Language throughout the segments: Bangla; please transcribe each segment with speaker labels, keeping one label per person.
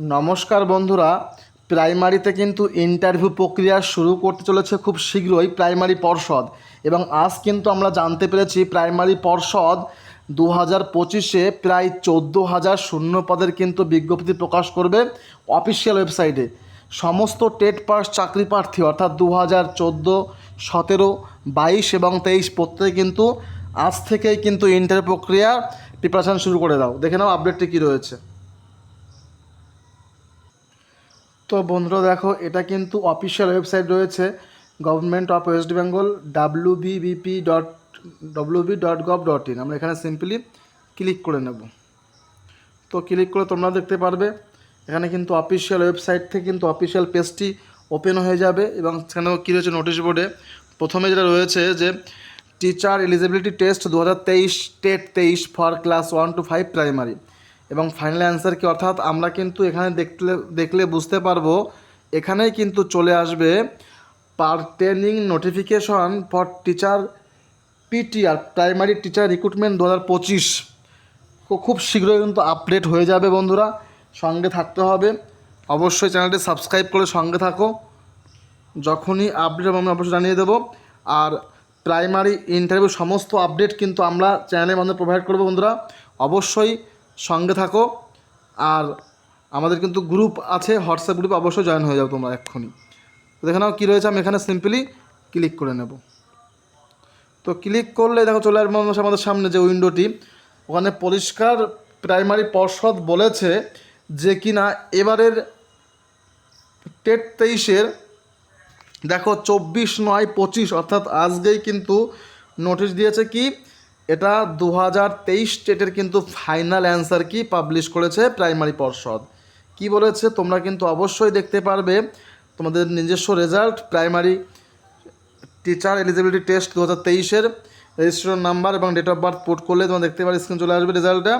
Speaker 1: নমস্কার বন্ধুরা, প্রাইমারিতে কিন্তু ইন্টারভিউ প্রক্রিয়া শুরু করতে চলেছে খুব শীঘ্রই প্রাইমারি পর্ষদ। এবং আজ কিন্তু আমরা জানতে পেরেছি প্রাইমারি পর্ষদ দু হাজার পঁচিশে প্রায় চোদ্দ হাজার শূন্য পদের কিন্তু বিজ্ঞপ্তি প্রকাশ করবে অফিসিয়াল ওয়েবসাইটে। সমস্ত টেট পাস চাকরি প্রার্থী অর্থাৎ দু হাজার চোদ্দ, সতেরো, বাইশ এবং তেইশ প্রত্যেকে কিন্তু আজ থেকেই কিন্তু ইন্টারভিউ প্রক্রিয়া প্রিপারেশান শুরু করে দাও। দেখে নাও আপডেটটি কী রয়েছে। তো বন্ধুরা দেখো, এটা কিন্তু অফিসিয়াল ওয়েবসাইট রয়েছে government of West Bengal W BBP dot WB dot gov dot in আমরা এখানে সিম্পলি ক্লিক করে নেব। তো ক্লিক করে তোমরা দেখতে পারবে, এখানে কিন্তু অফিসিয়াল ওয়েবসাইট থেকে কিন্তু অফিসিয়াল পেজটি ওপেন হয়ে যাবে এবং সেখানেও কী রয়েছে নোটিশ বোর্ডে প্রথমে যেটা রয়েছে যে টিচার এলিজিবিলিটি টেস্ট দু হাজার তেইশ টেট তেইশ for class one to five primary এবং ফাইনাল অ্যান্সার কি? অর্থাৎ আমরা কিন্তু এখানে দেখলে দেখলে বুঝতে পারব, এখানেই কিন্তু চলে আসবে pertaining notification for teacher PTR primary teacher recruitment দু হাজার পঁচিশ। খুব শীঘ্রই কিন্তু আপডেট হয়ে যাবে বন্ধুরা, সঙ্গে থাকতে হবে। অবশ্যই চ্যানেলটি সাবস্ক্রাইব করে সঙ্গে থাকো। যখনই আপডেট হবে আমি অবশ্যই জানিয়ে দেবো। আর প্রাইমারি ইন্টারভিউ সমস্ত আপডেট কিন্তু আমরা চ্যানেলের মাধ্যমে প্রোভাইড করব বন্ধুরা। অবশ্যই সঙ্গে থাকো। আর আমাদের কিন্তু গ্রুপ আছে হোয়াটসঅ্যাপ গ্রুপ অবশ্যই জয়েন হয়ে যাও তোমরা এক্ষুনি। দেখে নাও কী রয়েছে, আমি এখানে সিম্পলি ক্লিক করে নেব। তো ক্লিক করলে দেখো চলে আসবে আমাদের সামনে যে উইন্ডোটি ওখানে পরিষ্কার প্রাইমারি পর্ষদ বলেছে যে কিনা এবারের টেট তেইশের, দেখো চব্বিশ নয় পঁচিশ, অর্থাৎ আজকেই কিন্তু নোটিশ দিয়েছে কি? এটা দু হাজার তেইশ স্টেটের কিন্তু ফাইনাল অ্যান্সার কি পাবলিশ করেছে প্রাইমারি পর্ষদ। কি বলেছে তোমরা কিন্তু অবশ্যই দেখতে পারবে। তোমাদের নিজস্ব result, primary teacher eligibility test দু হাজার তেইশের, রেজিস্ট্রেশন নাম্বার এবং ডেট অফ বার্থ পোর্ট করলে তোমরা দেখতে পারবে, স্ক্রিন চলে আসবে রেজাল্টটা।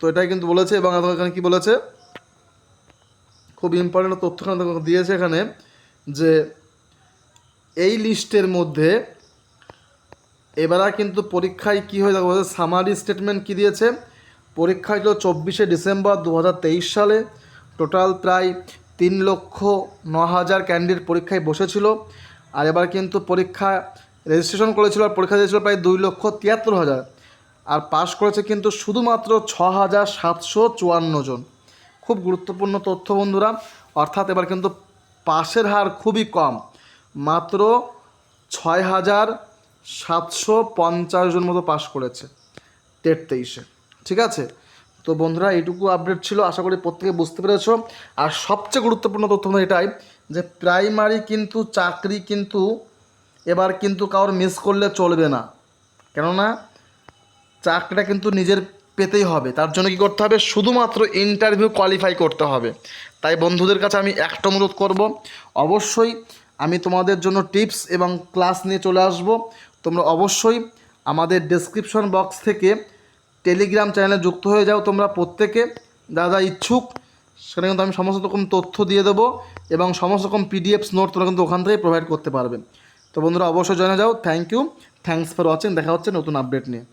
Speaker 1: তো এটাই কিন্তু বলেছে এবং এখানে কী বলেছে? খুব ইম্পর্টেন্ট তথ্য দিয়েছে এখানে যে এই লিস্টের মধ্যে এবারে কিন্তু পরীক্ষায় কী হয়ে যাবে সামারি স্টেটমেন্ট কী দিয়েছে? পরীক্ষা ছিল চব্বিশে ডিসেম্বর দু হাজার তেইশ সালে। টোটাল প্রায় তিন লক্ষ ন হাজার ক্যান্ডিডেট পরীক্ষায় বসেছিল। আর এবার কিন্তু পরীক্ষা রেজিস্ট্রেশন করেছিল আর পরীক্ষা দিয়েছিল প্রায় দুই লক্ষ তিয়াত্তর হাজার। আর পাশ করেছে কিন্তু শুধুমাত্র ছ হাজার সাতশো চুয়ান্ন জন। খুব গুরুত্বপূর্ণ তথ্য বন্ধুরা, অর্থাৎ এবার কিন্তু পাশের হার খুবই কম। মাত্র ছয় হাজার সাতশো পঞ্চাশ জন মতো পাশ করেছে টেট তেইশে ঠিক আছে? তো বন্ধুরা, এইটুকু আপডেট ছিল, আশা করি প্রত্যেকে বুঝতে পেরেছ। আর সবচেয়ে গুরুত্বপূর্ণ তথ্য এটাই যে প্রাইমারি কিন্তু চাকরি কিন্তু এবার কিন্তু কারোর মিস করলে চলবে না। কেননা চাকরিটা কিন্তু নিজের পেতেই হবে। তার জন্য কি করতে হবে? শুধুমাত্র ইন্টারভিউ কোয়ালিফাই করতে হবে। তাই বন্ধুদের কাছে আমি একটা অনুরোধ করব, অবশ্যই আমি তোমাদের জন্য টিপস এবং ক্লাস নিয়ে চলে আসব। তোমরা অবশ্যই আমাদের ডেসক্রিপশন বক্স থেকে টেলিগ্রাম চ্যানেলে যুক্ত হয়ে যাও তোমরা প্রত্যেকে। দাদা ইচ্ছুক, সেখানে কিন্তু আমি সমস্ত রকম তথ্য দিয়ে দেবো এবং সমস্ত রকম পিডিএফস নোট তোমরা কিন্তু ওখান থেকে প্রোভাইড করতে পারবে। তো বন্ধুরা, অবশ্যই জানা যাও। Thank you thanks for watching দেখা হচ্ছে নতুন আপডেট নিয়ে।